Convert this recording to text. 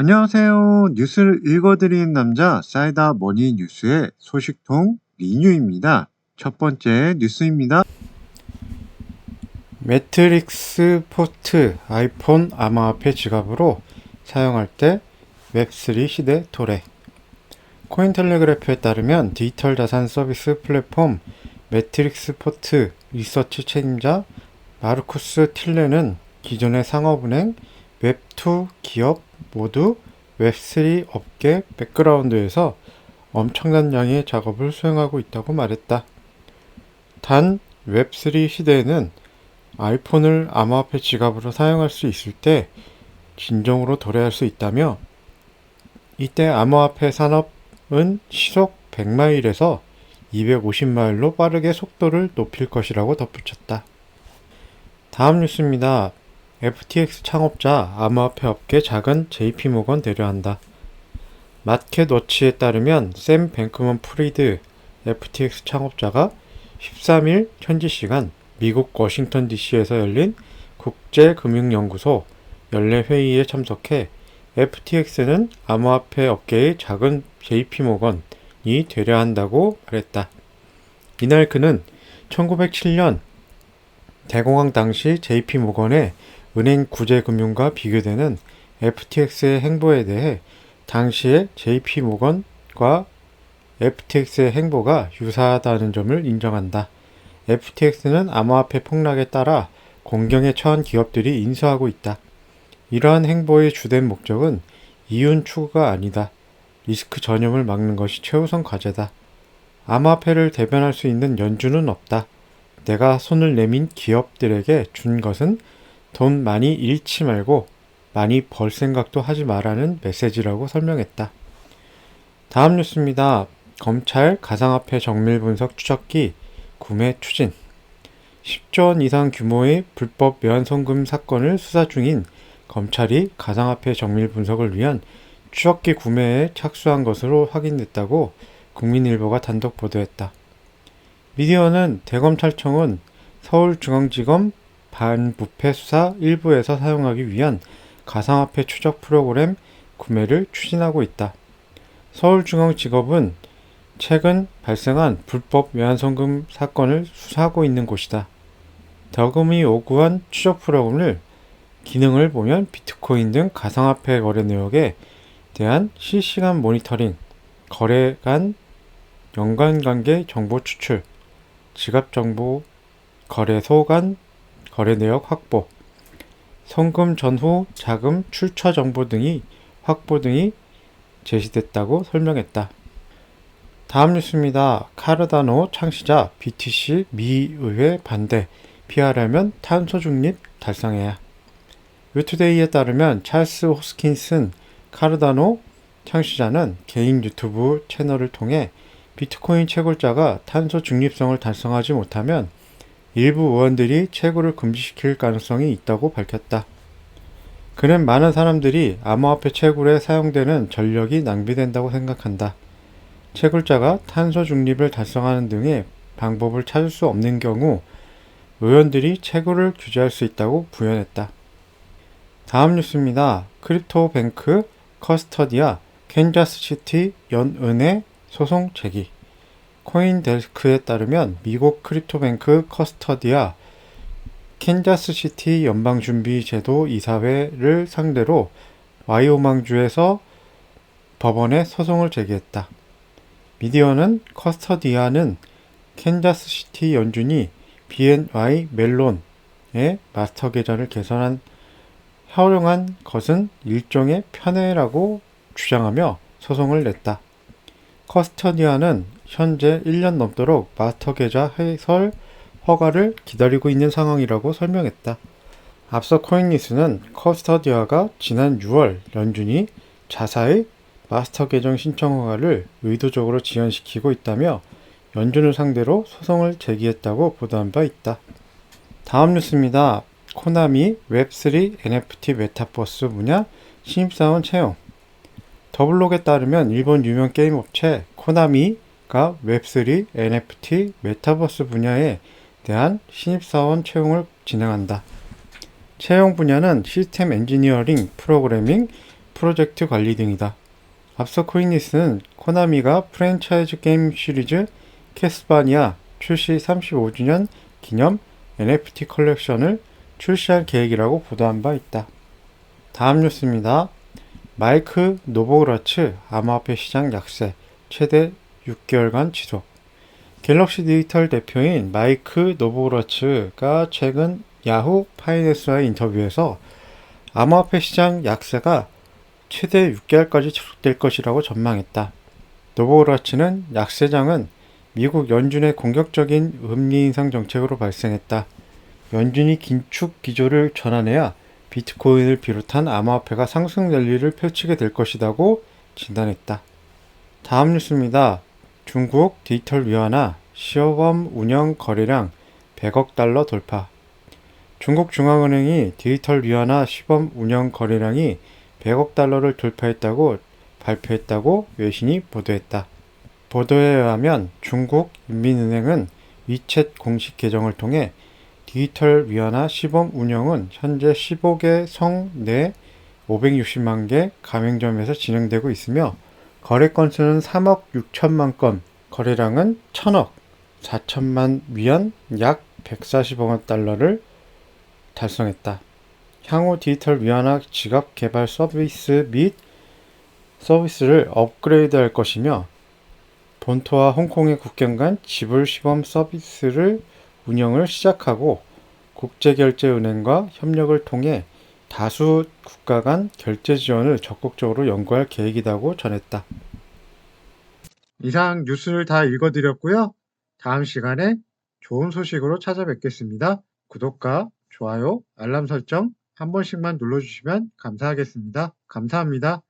안녕하세요. 뉴스를 읽어드리는 남자 사이다 머니 뉴스의 소식통 리뉴입니다. 첫 번째 뉴스입니다. 매트릭스 포트 아이폰 암호화폐 지갑으로 사용할 때 웹3 시대 도래. 코인텔레그래프에 따르면 디지털 자산 서비스 플랫폼 매트릭스 포트 리서치 책임자 마르쿠스 틸레는 기존의 상업은행, 웹2 기업 모두 웹3 업계 백그라운드에서 엄청난 양의 작업을 수행하고 있다고 말했다. 단 웹3 시대에는 아이폰을 암호화폐 지갑으로 사용할 수 있을 때 진정으로 도래할 수 있다며 이때 암호화폐 산업은 시속 100마일에서 250마일로 빠르게 속도를 높일 것이라고 덧붙였다. 다음 뉴스입니다. FTX 창업자 암호화폐 업계 작은 JP모건 대려한다. 마켓 워치에 따르면 샘 뱅크먼 프리드 FTX 창업자가 13일 현지 시간 미국 워싱턴 DC에서 열린 국제금융연구소 연례 회의에 참석해 FTX는 암호화폐 업계의 작은 JP모건이 되려 한다고 말했다. 이날 그는 1907년 대공황 당시 JP모건의 은행 구제금융과 비교되는 FTX의 행보에 대해 당시의 JP모건과 FTX의 행보가 유사하다는 점을 인정한다. FTX는 암호화폐 폭락에 따라 공경에 처한 기업들이 인수하고 있다. 이러한 행보의 주된 목적은 이윤 추구가 아니다. 리스크 전염을 막는 것이 최우선 과제다. 암호화폐를 대변할 수 있는 연주는 없다. 내가 손을 내민 기업들에게 준 것은 돈 많이 잃지 말고 많이 벌 생각도 하지 말라는 메시지라고 설명했다. 다음 뉴스입니다. 검찰 가상화폐 정밀 분석 추적기 구매 추진 10조 원 이상 규모의 불법 외환송금 사건을 수사 중인 검찰이 가상화폐 정밀 분석을 위한 추적기 구매에 착수한 것으로 확인됐다고 국민일보가 단독 보도했다. 미디어는 대검찰청은 서울중앙지검 반부패 수사 일부에서 사용하기 위한 가상화폐 추적 프로그램 구매를 추진하고 있다. 서울중앙지검은 최근 발생한 불법 외환송금 사건을 수사하고 있는 곳이다. 더금이 요구한 추적 프로그램을 기능을 보면 비트코인 등 가상화폐 거래 내역에 대한 실시간 모니터링, 거래 간 연관관계 정보 추출, 지갑 정보, 거래소 간 거래 내역 확보, 송금 전후 자금 출처 정보 등이 확보 등이 제시됐다고 설명했다. 다음 뉴스입니다. 카르다노 창시자 BTC 미의회 반대 피하려면 탄소 중립 달성해야. 유투데이에 따르면 찰스 호스킨슨 카르다노 창시자는 개인 유튜브 채널을 통해 비트코인 채굴자가 탄소 중립성을 달성하지 못하면 일부 의원들이 채굴을 금지시킬 가능성이 있다고 밝혔다. 그는 많은 사람들이 암호화폐 채굴에 사용되는 전력이 낭비된다고 생각한다. 채굴자가 탄소 중립을 달성하는 등의 방법을 찾을 수 없는 경우 의원들이 채굴을 규제할 수 있다고 부연했다. 다음 뉴스입니다. 크립토 뱅크 커스터디아 캔자스시티 연은의 소송 제기 코인데스크에 따르면 미국 크립토뱅크 커스터디아 캔자스시티 연방준비제도 이사회를 상대로 와이오망주에서 법원에 소송을 제기했다. 미디어는 커스터디아는 캔자스시티 연준이 BNY 멜론의 마스터 계좌를 개선한 허용한 것은 일종의 편애라고 주장하며 소송을 냈다. 커스터디아는 현재 1년 넘도록 마스터 계좌 해설 허가를 기다리고 있는 상황이라고 설명했다. 앞서 코인니스는 커스터디아가 지난 6월 연준이 자사의 마스터 계정 신청 허가를 의도적으로 지연시키고 있다며 연준을 상대로 소송을 제기했다고 보도한 바 있다. 다음 뉴스입니다. 코나미 웹3 NFT 메타버스 분야 신입사원 채용 더블록에 따르면 일본 유명 게임 업체 코나미 가 웹3, NFT, 메타버스 분야에 대한 신입사원 채용을 진행한다. 채용 분야는 시스템 엔지니어링, 프로그래밍, 프로젝트 관리 등이다. 앞서 코인리스는 코나미가 프랜차이즈 게임 시리즈 캐스바니아 출시 35주년 기념 NFT 컬렉션을 출시할 계획이라고 보도한 바 있다. 다음 뉴스입니다. 마이크 노보그라츠 암호화폐 시장 약세 최대 6개월간 지속. 갤럭시 디지털 대표인 마이크 노보그라츠가 최근 야후 파이낸스와의 인터뷰에서 암호화폐 시장 약세가 최대 6개월까지 지속될 것이라고 전망했다. 노보그라츠는 약세장은 미국 연준의 공격적인 금리 인상 정책으로 발생했다. 연준이 긴축 기조를 전환해야 비트코인을 비롯한 암호화폐가 상승 랠리를 펼치게 될 것이라고 진단했다. 다음 뉴스입니다. 중국 디지털 위안화 시범 운영 거래량 100억 달러 돌파. 중국 중앙은행이 디지털 위안화 시범 운영 거래량이 100억 달러를 돌파했다고 발표했다고 외신이 보도했다. 보도에 의하면 중국 인민은행은 위챗 공식 계정을 통해 디지털 위안화 시범 운영은 현재 15개 성 내 560만 개 가맹점에서 진행되고 있으며 거래 건수는 3억 6천만 건, 거래량은 1000억 4천만 위안 약 140억 달러를 달성했다. 향후 디지털 위안화 지갑 개발 서비스 및 서비스를 업그레이드할 것이며 본토와 홍콩의 국경 간 지불 시범 서비스를 운영을 시작하고 국제결제은행과 협력을 통해 다수 국가 간 결제 지원을 적극적으로 연구할 계획이라고 전했다. 이상 뉴스를 다 읽어드렸고요. 다음 시간에 좋은 소식으로 찾아뵙겠습니다. 구독과 좋아요, 알람 설정 한 번씩만 눌러주시면 감사하겠습니다. 감사합니다.